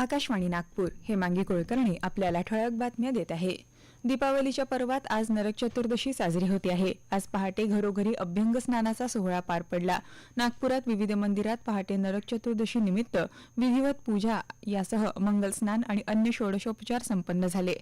आकाशवाणी नागपूर हे मांगी कुलकर्णी आपल्याला ठळक बातम्या देत आहे. दीपावलीच्या पर्वात आज नरक चतुर्दशी साजरी होते आहे. आज पहाटे घरोघरी अभ्यंग स्नानाचा सोहळा पार पडला. नागपुरात विविध मंदिरात पहाटे नरक चतुर्दशी निमित्त विधिवत पूजा यासह मंगल स्नान आणि अन्य षोडशोपचार संपन्न झाले.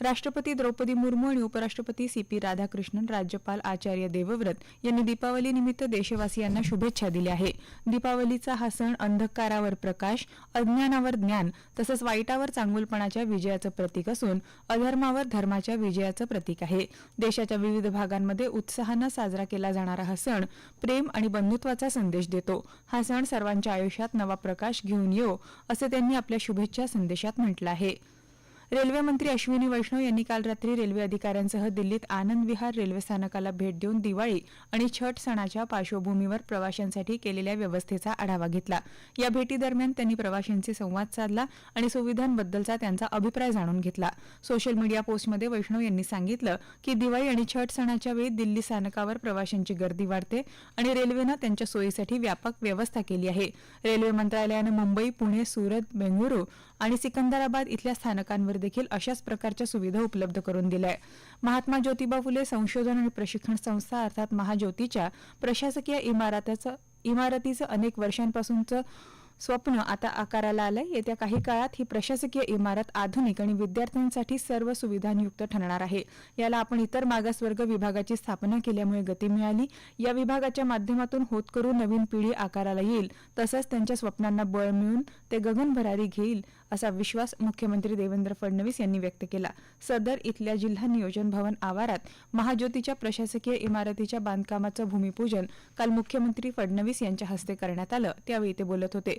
राष्ट्रपती द्रौपदी मुर्मू आणि उपराष्ट्रपती सी पी राधाकृष्णन राज्यपाल आचार्य देवव्रत यांनी दीपावलीनिमित्त देशवासियांना शुभेच्छा दिल्या आहे दीपावलीचा हा सण अंधकारावर प्रकाश अज्ञानावर ज्ञान तसंच वाईटावर चांगुलपणाच्या विजयाचं प्रतीक असून अधर्मावर धर्माच्या विजयाचं प्रतीक आहे. देशाच्या विविध भागांमध्ये उत्साहानं साजरा केला जाणारा हा सण प्रेम आणि बंधुत्वाचा संदेश देतो. हा सण सर्वांच्या आयुष्यात नवा प्रकाश घेऊन येऊ असं त्यांनी आपल्या शुभेच्छा संदेशात म्हटलं आहे. रेल्वे मंत्री अश्विनी वैष्णव यांनी काल रात्री रेल्वे अधिकाऱ्यांसह दिल्लीत आनंद विहार रेल्वे स्थानकाला भेट देऊन दिवाळी आणि छठ सणाच्या पार्श्वभूमीवर प्रवाशांसाठी केलेल्या व्यवस्थेचा आढावा घेतला. या भेटीदरम्यान त्यांनी प्रवाशांशी संवाद साधला आणि सुविधांबद्दलचा त्यांचा अभिप्राय जाणून घेतला. सोशल मीडिया पोस्टमध्ये वैष्णव यांनी सांगितलं की दिवाळी आणि छठ सणाच्या वेळी दिल्ली स्थानकावर प्रवाशांची गर्दी वाढते आणि रेल्वेनं त्यांच्या सोयीसाठी व्यापक व्यवस्था केली आहे. रेल्वे मंत्रालयानं मुंबई पुणे सुरत बेंगळुरू आणि सिकंदराबाद इथल्या स्थानकांवर देखील अशाच प्रकारच्या सुविधा उपलब्ध करून दिल्या आहे महात्मा ज्योतिबा फुले संशोधन आणि प्रशिक्षण संस्था अर्थात महाज्योतीच्या प्रशासकीय इमारतीचं इमारतीचं अनेक वर्षांपासूनचं स्वप्न आता आकाराला आलंय. येत्या काही काळात ही प्रशासकीय इमारत आधुनिक आणि विद्यार्थ्यांसाठी सर्व सुविधांयुक्त ठरणार आहे. याला आपण इतर मागासवर्ग विभागाची स्थापना केल्यामुळे गती मिळाली. या विभागाच्या माध्यमातून होत करून नवीन पिढी आकाराला येईल. तसंच त्यांच्या स्वप्नांना बळ मिळून ते गगनभरारी घेईल असा विश्वास मुख्यमंत्री देवेंद्र फडणवीस यांनी व्यक्त केला. सदर इथल्या जिल्हा नियोजन भवन आवारात महाज्योतीच्या प्रशासकीय इमारतीच्या बांधकामाचं भूमिपूजन काल मुख्यमंत्री फडणवीस यांच्या हस्ते करण्यात आलं. त्यावेळी ते बोलत होते.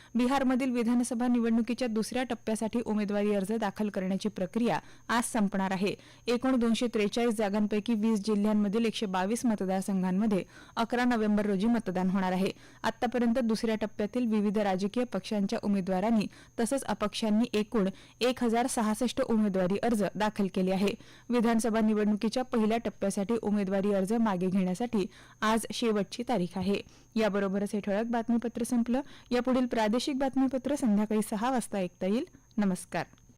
बिहारमधील विधानसभा निवडणुकीच्या दुसऱ्या टप्प्यासाठी उमेदवारी अर्ज दाखल करण्याची प्रक्रिया आज संपणार आहे. एकूण दोनशे त्रेचाळीस जागांपैकी वीस जिल्ह्यांमधील एकशे बावीस मतदारसंघांमध्ये अकरा नोव्हेंबर रोजी मतदान होणार आहे. आतापर्यंत दुसऱ्या टप्प्यातील विविध राजकीय पक्षांच्या उमेदवारांनी तसंच अपक्षांनी एकूण एक हजार सहासष्ट उमेदवारी अर्ज दाखल केले आहे. विधानसभा निवडणुकीच्या पहिल्या टप्प्यासाठी उमेदवारी अर्ज मागे घेण्यासाठी आज शेवटची तारीख आहे. याबरोबरच हे ठळक बातमीपत्र संपलं. यापुढील प्रादेशिक बातमीपत्र संध्याकाळी सहा वाजता ऐकता येईल. नमस्कार.